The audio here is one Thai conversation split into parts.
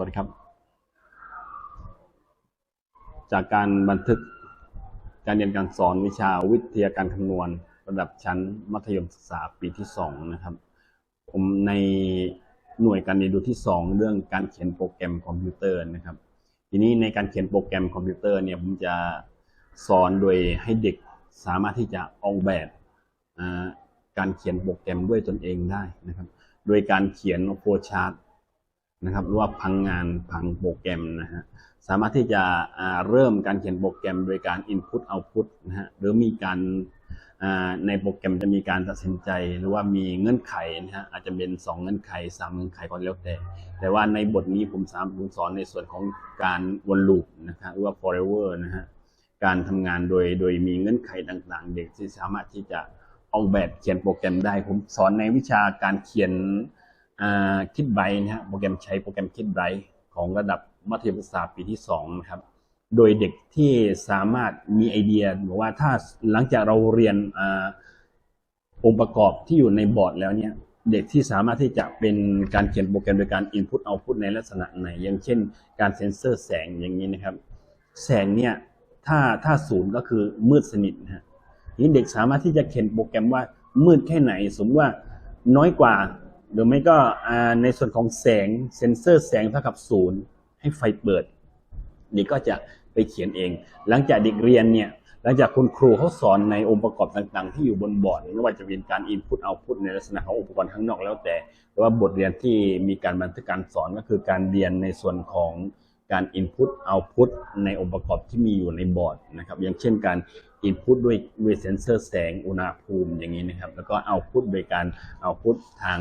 วัสดีครับ จากการบันทึกการเรียนการสอนวิชาวิทยาการคำนวณระดับชั้นมัธยมศึกษาปีที่สองนะครับ ผมในหน่วยการเรียนรู้ที่สองเรื่องการเขียนโปรแกรมคอมพิวเตอร์นะครับ ทีนี้ในการเขียนโปรแกรมคอมพิวเตอร์เนี่ยผมจะสอนโดยให้เด็กสามารถที่จะออกแบบการเขียนโปรแกรมด้วยตนเองได้นะครับ โดยการเขียนโฟชาร์ต นะครับหรือว่าพังงานพังโปรแกรมนะฮะสามารถที่จะเริ่มการเขียนโปรแกรมโดยการ input output นะฮะหรือมีการในโปรแกรมจะมีการตัดสินใจหรือว่ามีเงื่อนไขนะฮะอาจจะเป็น 2 เงื่อนไข 3 เงื่อนไขก็แล้วแต่ แต่ว่าในบทนี้ผมสามผมสอนในส่วนของการวนลูปนะครับหรือว่า forever นะฮะการทำงานโดยโดยมีเงื่อนไขต่างๆ เด็กที่สามารถที่จะออกแบบเขียนโปรแกรมได้ ผมสอนในวิชาการเขียน คิดไบรท์นะฮะโปรแกรมใช้โปรแกรมคิดไบรท์ของระดับมัธยมศึกษาปีที่2นะครับโดยเด็กที่สามารถมีไอเดียบอกว่าถ้าหลังจากเราเรียนอองค์ประกอบที่อยู่ในบอร์ดแล้วเนี่ยเด็กที่สามารถที่จะเป็นการเขียนโปรแกรมโดยการ Input Output ในลักษณะไหน อย่างเช่น การเซ็นเซอร์แสงอย่างนี้นะครับ แสงเนี่ยถ้าถ้าศูนย์ก็คือมืดสนิทนะฮะนี่เด็กสามารถที่จะเขียนโปรแกรมว่ามืดแค่ไหน สมมติว่าน้อยกว่า หรือไม่ก็ในส่วนของแสงเซนเซอร์แสงเท่ากับศูนย์ให้ไฟเปิดเด็กก็จะไปเขียนเอง หลังจากเด็กเรียนเนี่ยหลังจากคุณครูเขาสอนในองค์ประกอบต่างๆ ที่อยู่บนบอร์ดไม่ว่าจะเป็นการ input output ในลักษณะของอุปกรณ์ข้างนอกแล้วแต่หรือว่าบทเรียนที่มีการบันทึกการสอนก็คือการเรียนในส่วนของ การ input output ในองค์ประกอบที่มีอยู่ในบอร์ดนะครับอย่างเช่นการ input ด้วยด้วยเซนเซอร์แสงอุณหภูมิอย่างนี้นะครับ แล้วก็ output โดยการ output ทาง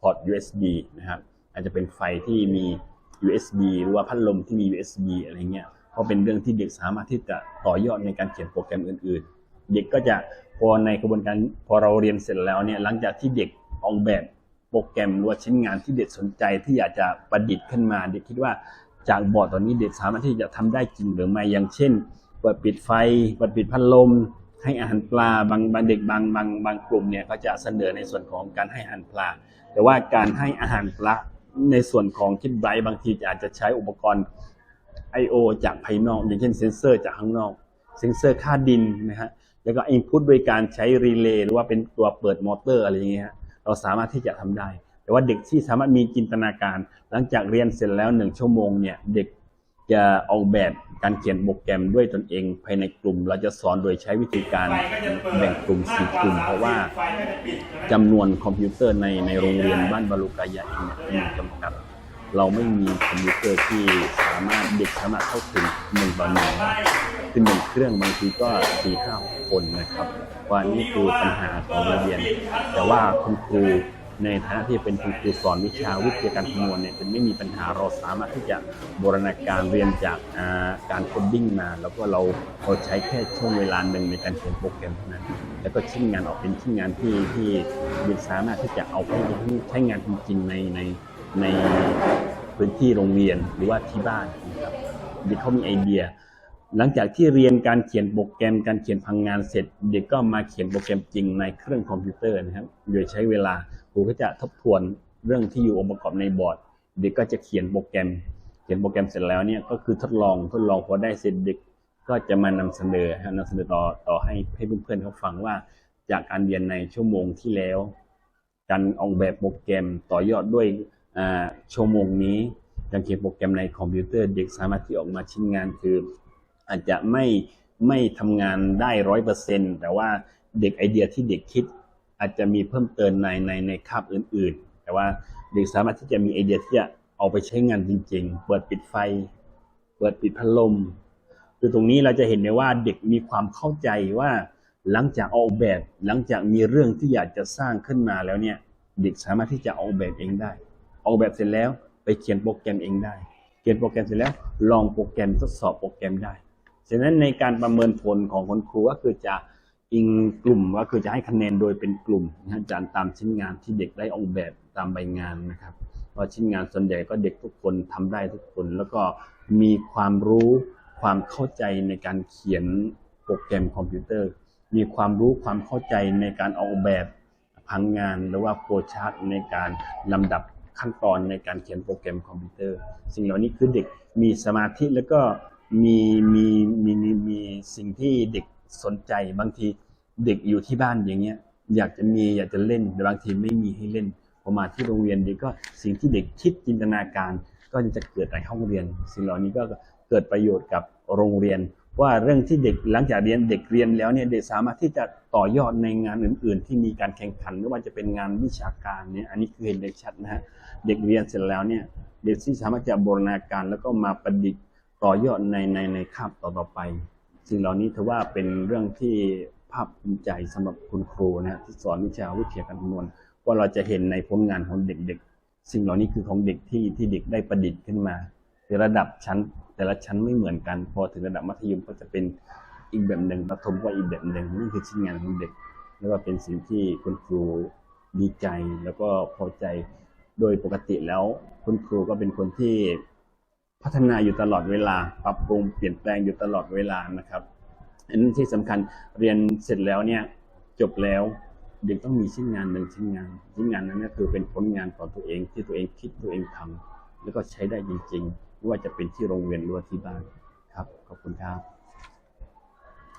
พอร์ต USB นะครับอาจจะเป็นไฟที่มี USB หรือว่าพัดลมที่มี USB อะไรเงี้ยเพราะเป็นเรื่องที่เด็กสามารถที่จะต่อยอดในการเขียนโปรแกรมอื่น ๆ เด็กก็จะพอในกระบวนการพอเราเรียนเสร็จแล้วเนี่ยหลังจากที่เด็กออกแบบโปรแกรมหรือว่าชิ้นงานที่เด็กสนใจที่อยากจะประดิษฐ์ขึ้นมา เด็กคิดว่า จากบอร์ดตอนนี้เด็กสามารถที่จะทำได้จริงหรือไม่อย่างเช่น เปิดปิดไฟ เปิดปิดพัดลม ให้อาหารปลาบางบางเด็กบางบางบางกลุ่มเนี่ยก็จะเสนอในส่วนของการให้อาหารปลา แต่ว่าการให้อาหารปลาในส่วนของคิดไบบางทีอาจจะใช้อุปกรณ์ I/O จากภายนอก อย่างเช่นเซนเซอร์จากข้างนอก เซนเซอร์ค่าดินนะฮะแล้วก็ input โดยการใช้รีเลย์หรือว่าเป็นตัวเปิดมอเตอร์อะไรอย่างเงี้ยเราสามารถที่จะทำได้ แต่ว่าเด็กที่สามารถมีจินตนาการ หลังจากเรียนเสร็จแล้วหนึ่งชั่วโมงเนี่ยเด็กจะออกแบบการเขียนโปรแกรมด้วยตนเอง ภายในกลุ่ม เราจะสอนโดยใช้วิธีการแบ่งกลุ่มสี่กลุ่ม เพราะว่าจำนวนคอมพิวเตอร์ในในโรงเรียนบ้านบาลูกายะเองเนี่ยมีจำกัด เราไม่มีคอมพิวเตอร์ที่สามารถเด็กสามารถเข้าถึงหนึ่งต่อหนึ่งได้คือหนึ่งเครื่องบางทีก็สี่ห้าคนนะครับ ว่านี่คือปัญหาของโรงเรียน แต่ว่าคุณครู ในฐานะที่เป็นคุณครูสอนวิชาวิทยาการคำนวณเนี่ยเป็นไม่มีปัญหาเราสามารถที่จะบูรณาการเรียนจากาการโคดดิ้งมา แล้วก็เราเราใช้แค่ช่วงเวลาหนึ่งในการเขียนโปรแกรมเท่านั้น แล้วก็ชิ้นงานออกเป็นชิ้นงานที่ที่เด็กสามารถที่จะเอาไปใช้งานจริงๆในในในพื้นที่โรงเรียนหรือว่าที่บ้านนะครับเด็กเขามีไอเดีย หลังจากที่เรียนการเขียนโปรแกรม การเขียนพังงานเสร็จ เด็กก็มาเขียนโปรแกรมจริงในเครื่องคอมพิวเตอร์นะครับ โดยใช้เวลา รูก็จะทบทวนเรื่องที่อยู่องค์ประกอบในบอร์ด เด็กก็จะเขียนโปรแกรม เขียนโปรแกรมเสร็จแล้วเนี่ยก็คือทดลองทดลองพอได้เสร็จเด็กก็จะมานำเสนอฮะนำเสนอต่อต่อให้ให้เพื่อนๆเขาฟังว่า จากการเรียนในชั่วโมงที่แล้ว การออกแบบโปรแกรมต่อยอดด้วยอ่าชั่วโมงนี้การเขียนโปรแกรมในคอมพิวเตอร์เด็กสามารถที่ออกมาชิ้นงานคือ อาจจะไม่ไม่ทำงานได้ร้อยเปอร์เซ็นแต่ว่าเด็กไอเดียที่เด็กคิด อาจจะมีเพิ่มเติมในในในคาบอื่น ๆ แต่ว่าเด็กสามารถที่จะมีไอเดียที่จะเอาไปใช้งานจริง ๆ เปิดปิดไฟ เปิดปิดพัดลม คือตรงนี้เราจะเห็นได้ว่าเด็กมีความเข้าใจว่าหลังจากออกแบบ หลังจากมีเรื่องที่อยากจะสร้างขึ้นมาแล้วเนี่ย เด็กสามารถที่จะออกแบบเองได้ ออกแบบเสร็จแล้วไปเขียนโปรแกรมเองได้ เขียนโปรแกรมเสร็จแล้ว ลองโปรแกรมทดสอบโปรแกรมได้ ฉะนั้นในการประเมินผลของคุณครูก็คือจะ อิงกลุ่มก็คือจะให้คะแนนโดยเป็นกลุ่มนะฮะจานตามชิ้นงานที่เด็กได้ออกแบบตามใบงานนะครับเพราชิ้นงานส่วนใหญ่ก็เด็กทุกคนทำได้ทุกคน แล้วก็มีความรู้ความเข้าใจในการเขียนโปรแกรมคอมพิวเตอร์ มีความรู้ความเข้าใจในการออกแบบพังงานหรือว่าโฟชาร์ตในการลำดับขั้นตอนในการเขียนโปรแกรมคอมพิวเตอร์ สิ่งเหล่านี้คือเด็กมีสมาธิแล้วก็มีมีมีมีมีสิ่งที่เด็ก สนใจบางทีเด็กอยู่ที่บ้านอย่างเงี้ย อยากจะมีอยากจะเล่นแต่บางทีไม่มีให้เล่นพอมาที่โรงเรียนเด็กก็สิ่งที่เด็กคิดจินตนาการ ก็จะเกิดในห้องเรียน สิ่งเหล่านี้ก็เกิดประโยชน์กับโรงเรียน ว่าเรื่องที่เด็กหลังจากเรียนเด็กเรียนแล้วเนี่ยเด็กสามารถที่จะต่อยอดในงานอื่น ๆ ที่มีการแข่งขันไม่ว่าจะเป็นงานวิชาการเนี่ยอันนี้คือเห็นได้ชัดนะฮะเด็กเรียนเสร็จแล้วเนี่ยเด็กที่สามารถจะบูรณาการแล้วก็มาประดิษฐ์ต่อยอดในในในคาบต่อๆไป สิ่งเหล่านี้ถือว่าเป็นเรื่องที่ภาคภูมิใจสำหรับคุณครูนะฮะที่สอนวิชาวิทยาการคำนวณว่าเราจะเห็นในผลงานของเด็ก ๆ สิ่งเหล่านี้คือของเด็กที่ที่เด็กได้ประดิษฐ์ขึ้นมาในระดับชั้น แต่ละชั้นไม่เหมือนกัน พอถึงระดับมัธยมก็จะเป็นอีกแบบหนึ่งประถมก็อีกแบบหนึ่งนั่คือชิ้นงานของเด็กแล้วก็เป็นสิ่งที่คุณครูดีใจแล้วก็พอใจ โดยปกติแล้วคุณครูก็เป็นคนที่ พัฒนาอยู่ตลอดเวลา ปรับปรุงเปลี่ยนแปลงอยู่ตลอดเวลานะครับอันนั้นที่สำคัญเรียนเสร็จแล้วเนี่ยจบแล้วเด็กต้องมีชิ้นงานหนึ่งชิ้นงาน ชิ้นงานนั้นก็คือเป็นผลงานของตัวเองที่ตัวเองคิดตัวเองทำแล้วก็ใช้ได้จริงๆไม่ว่าจะเป็นที่โรงเรียนหรือว่าที่บ้านครับขอบคุณครับ